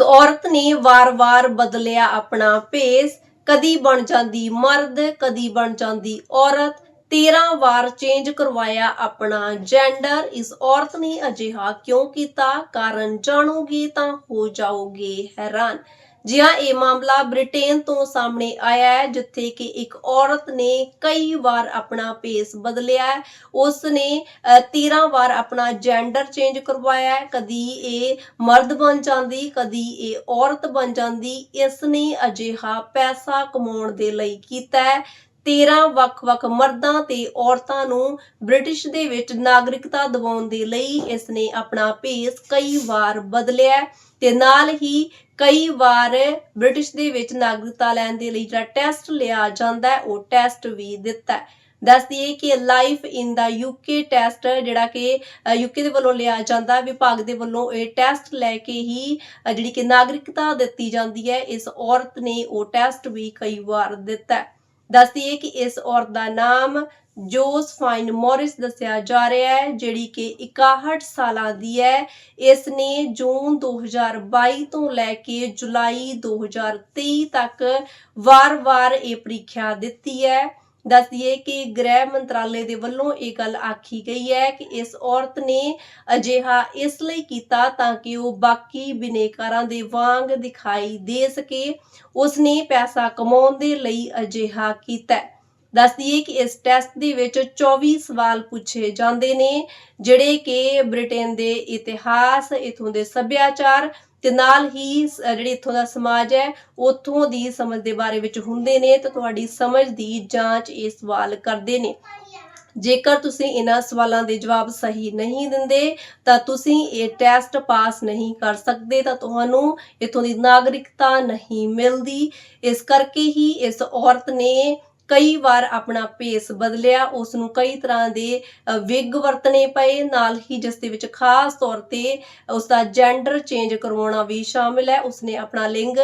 ਇੱਕ ਔਰਤ ਨੇ ਵਾਰ-ਵਾਰ ਬਦਲਿਆ ਆਪਣਾ ਭੇਸ। ਕਦੀ ਬਣ ਜਾਂਦੀ ਮਰਦ, ਕਦੀ ਬਣ ਜਾਂਦੀ ਔਰਤ। 13 ਵਾਰ ਚੇਂਜ ਕਰਵਾਇਆ ਆਪਣਾ ਜੈਂਡਰ ਇਸ ਔਰਤ ਨੇ ਅਜਿਹਾ ਕਿਉਂ ਕੀਤਾ? ਕਾਰਨ ਜਾਣੋਗੇ ਤਾਂ ਹੋ ਜਾਓਗੇ ਹੈਰਾਨ। ਜੀ ਹਾਂ ਇਹ ਮਾਮਲਾ ਬ੍ਰਿਟੇਨ ਤੋਂ ਸਾਹਮਣੇ ਆਇਆ ਹੈ, ਜਿੱਥੇ ਕਿ ਇੱਕ ਔਰਤ ਨੇ ਕਈ ਵਾਰ ਆਪਣਾ ਪੇਸ ਬਦਲਿਆ ਹੈ। ਉਸ ਨੇ 13 ਵਾਰ ਆਪਣਾ ਜੈਂਡਰ ਚੇਂਜ ਕਰਵਾਇਆ ਹੈ। ਕਦੀ ਇਹ ਮਰਦ ਬਣ ਜਾਂਦੀ, ਕਦੀ ਇਹ ਔਰਤ ਬਣ ਜਾਂਦੀ। ਇਸ ਨੇ ਅਜਿਹਾ ਪੈਸਾ ਕਮਾਉਣ ਦੇ ਲਈ ਕੀਤਾ ਹੈ। 13 ਵੱਖ-ਵੱਖ ਮਰਦਾਂ ਤੇ ਔਰਤਾਂ ਨੂੰ ਬ੍ਰਿਟਿਸ਼ ਦੇ ਵਿੱਚ ਨਾਗਰਿਕਤਾ ਦਿਵਾਉਣ ਦੇ ਲਈ ਇਸ ਨੇ ਆਪਣਾ ਭੇਸ ਕਈ ਵਾਰ ਬਦਲਿਆ ਤੇ ਨਾਲ ਹੀ ਕਈ ਵਾਰ ਬ੍ਰਿਟਿਸ਼ ਦੇ ਵਿੱਚ ਨਾਗਰਿਕਤਾ ਲੈਣ ਦੇ ਲਈ ਜਿਹੜਾ ਟੈਸਟ ਲਿਆ ਜਾਂਦਾ ਹੈ, ਉਹ ਟੈਸਟ ਵੀ ਦਿੱਤਾ ਹੈ। ਦੱਸ ਦਈਏ ਕਿ life in the UK test ਜਿਹੜਾ ਕਿ ਯੂਕੇ ਦੇ ਵੱਲੋਂ ਲਿਆ ਜਾਂਦਾ ਵਿਭਾਗ ਦੇ ਵੱਲੋਂ ਇਹ ਟੈਸਟ ਲੈ ਕੇ ਹੀ ਜਿਹੜੀ ਕਿ ਨਾਗਰਿਕਤਾ ਦਿੱਤੀ ਜਾਂਦੀ ਹੈ, ਇਸ ਔਰਤ ਨੇ ਉਹ ਟੈਸਟ ਵੀ ਕਈ ਵਾਰ ਦਿੱਤਾ ਹੈ ਕਿ ਇਸ ਔਰਤ ਦਾ ਨਾਮ ਜੋਸਫਾਈਨ ਮੋਰਿਸ ਦੱਸਿਆ ਜਾ ਰਿਹਾ ਹੈ, ਜਿਹੜੀ ਕਿ 61 ਸਾਲਾਂ ਦੀ ਹੈ। ਇਸ ਨੇ ਜੂਨ 2022 ਤੋਂ ਲੈ ਕੇ ਜੁਲਾਈ 2023 ਤੱਕ ਵਾਰ-ਵਾਰ ਇਹ ਪ੍ਰੀਖਿਆ ਦਿੱਤੀ ਹੈ। ਦੱਸ ਦਈਏ ਕਿ ਗ੍ਰਹਿ ਮੰਤਰਾਲੇ ਦੇ ਵੱਲੋਂ ਇਹ ਗੱਲ ਆਖੀ ਗਈ ਹੈ ਕਿ ਇਸ ਔਰਤ ਨੇ ਅਜਿਹਾ ਇਸ ਲਈ ਕੀਤਾ ਤਾਂ ਕਿ ਉਹ ਬਾਕੀ ਬਿਨੇਕਾਰਾਂ ਦੇ ਵਾਂਗ ਦਿਖਾਈ ਦੇ ਸਕੇ ਉਸਨੇ ਪੈਸਾ ਕਮਾਉਣ ਦੇ ਲਈ ਅਜਿਹਾ ਕੀਤਾ ਹੈ। ਦੱਸ ਦਈਏ ਕਿ ਇਸ ਟੈਸਟ ਦੇ ਵਿੱਚ 24 ਸਵਾਲ ਪੁੱਛੇ ਜਾਂਦੇ ਨੇ, ਜਿਹੜੇ ਕਿ ਬ੍ਰਿਟੇਨ ਦੇ ਇਤਿਹਾਸ, ਇਥੋਂ ਦੇ ਸੱਭਿਆਚਾਰ ਤੇ ਨਾਲ ਹੀ ਸ- ਜਿਹੜੀ ਦਾ ਸਮਾਜ ਹੈ, ਉਥੋਂ ਦੀ ਸਮਝ ਦੇ ਬਾਰੇ ਵਿੱਚ ਹੁੰਦੇ ਨੇ ਤੇ ਤੁਹਾਡੀ ਸਮਝ ਦੀ ਜਾਂਚ ਇਹ ਸਵਾਲ ਕਰਦੇ ਨੇ। ਜੇਕਰ ਤੁਸੀਂ ਇਹਨਾਂ ਸਵਾਲਾਂ ਦੇ ਜਵਾਬ ਸਹੀ ਨਹੀਂ ਦਿੰਦੇ, ਤਾਂ ਤੁਸੀਂ ਇਹ ਟੈਸਟ ਪਾਸ ਨਹੀਂ ਕਰ ਸਕਦੇ, ਤਾਂ ਤੁਹਾਨੂੰ ਇਥੋਂ ਦੀ ਨਾਗਰਿਕਤਾ ਨਹੀਂ ਮਿਲਦੀ। ਇਸ ਕਰਕੇ ਹੀ ਇਸ ਔਰਤ ਨੇ ਕਈ ਵਾਰ ਆਪਣਾ ਭੇਸ ਬਦਲਿਆ ਉਸ ਨੂੰ ਕਈ ਤਰ੍ਹਾਂ ਦੇ ਵਿਗ ਵਰਤਣੇ ਪਏ। ਨਾਲ ਹੀ ਜਿਸ ਦੇ ਵਿੱਚ ਖਾਸ ਤੌਰ ਤੇ ਉਸ ਦਾ ਜੈਂਡਰ ਚੇਂਜ ਕਰਵਾਉਣਾ ਵੀ ਸ਼ਾਮਿਲ ਹੈ। ਉਸਨੇ ਆਪਣਾ ਲਿੰਗ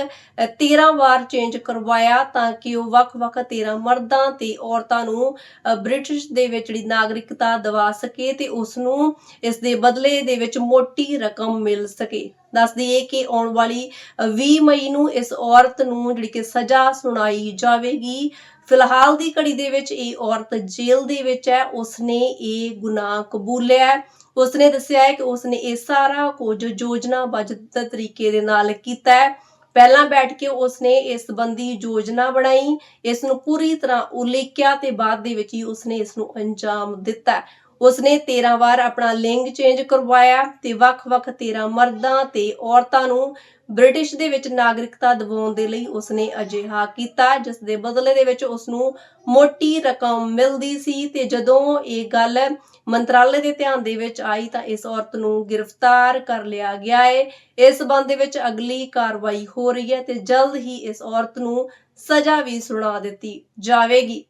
13 ਵਾਰ ਚੇਂਜ ਕਰਵਾਇਆ ਤਾਂ ਕਿ ਉਹ ਵੱਖ-ਵੱਖ 13 ਮਰਦਾਂ ਤੇ ਔਰਤਾਂ ਨੂੰ ਬ੍ਰਿਟਿਸ਼ ਦੇ ਵਿੱਚ ਜਿਹੜੀ ਨਾਗਰਿਕਤਾ ਦਿਵਾ ਸਕੇ ਤੇ ਉਸ ਨੂੰ ਇਸ ਦੇ ਬਦਲੇ ਦੇ ਵਿੱਚ ਮੋਟੀ ਰਕਮ ਮਿਲ ਸਕੇ। ਦੱਸ ਦਈਏ ਕਿ ਆਉਣ ਵਾਲੀ ਅ, 20 ਮਈ ਨੂੰ ਇਸ ਔਰਤ ਨੂੰ ਜਿਹੜੀ ਕਿ ਸਜ਼ਾ ਸੁਣਾਈ ਜਾਵੇਗੀ। ਫਿਲਹਾਲ ਦੀ ਘੜੀ ਦੇ ਵਿੱਚ ਇਹ ਔਰਤ ਜੇਲ੍ਹ ਦੇ ਵਿੱਚ ਹੈ। ਉਸਨੇ ਇਹ ਗੁਨਾਹ ਕਬੂਲਿਆ ਹੈ। ਉਸਨੇ ਦੱਸਿਆ ਹੈ ਕਿ ਉਸਨੇ ਇਹ ਸਾਰਾ ਕੁਝ ਯੋਜਨਾਬੱਧ ਤਰੀਕੇ ਦੇ ਨਾਲ ਕੀਤਾ ਹੈ। ਪਹਿਲਾਂ ਬੈਠ ਕੇ ਉਸਨੇ ਇਸ ਸੰਬੰਧੀ ਯੋਜਨਾ ਬਣਾਈ, ਇਸ ਨੂੰ ਪੂਰੀ ਤਰ੍ਹਾਂ ਉਲੀਕਿਆ ਤੇ ਬਾਅਦ ਦੇ ਵਿੱਚ ਹੀ ਉਸਨੇ ਇਸ ਨੂੰ ਅੰਜਾਮ ਦਿੱਤਾ ਉਸਨੇ 13 ਵਾਰ ਆਪਣਾ ਲਿੰਗ ਚੇਂਜ ਕਰਵਾਇਆ ਤੇ ਵੱਖ-ਵੱਖ 13 ਮਰਦਾਂ ਤੇ ਔਰਤਾਂ ਨੂੰ ਬ੍ਰਿਟਿਸ਼ ਦੇ ਵਿੱਚ ਨਾਗਰਿਕਤਾ ਦਿਵਾਉਣ ਦੇ ਲਈ ਉਸਨੇ ਅਜਿਹਾ ਕੀਤਾ ਜਿਸ ਦੇ ਬਦਲੇ ਦੇ ਵਿੱਚ ਉਸ ਨੂੰ ਮੋਟੀ ਰਕਮ ਮਿਲਦੀ ਸੀ ਤੇ ਜਦੋਂ ਇਹ ਗੱਲ ਮੰਤਰਾਲੇ ਦੇ ਧਿਆਨ ਦੇ ਵਿੱਚ ਆਈ ਤਾਂ ਇਸ ਔਰਤ ਨੂੰ ਗ੍ਰਿਫਤਾਰ ਕਰ ਲਿਆ ਗਿਆ ਹੈ ਇਸ ਸੰਬੰਧ ਦੇ ਵਿੱਚ ਅਗਲੀ ਕਾਰਵਾਈ ਹੋ ਰਹੀ ਹੈ ਤੇ ਜਲਦ ਹੀ ਇਸ ਔਰਤ ਨੂੰ ਸਜ਼ਾ ਵੀ ਸੁਣਾ ਦਿੱਤੀ ਜਾਵੇਗੀ।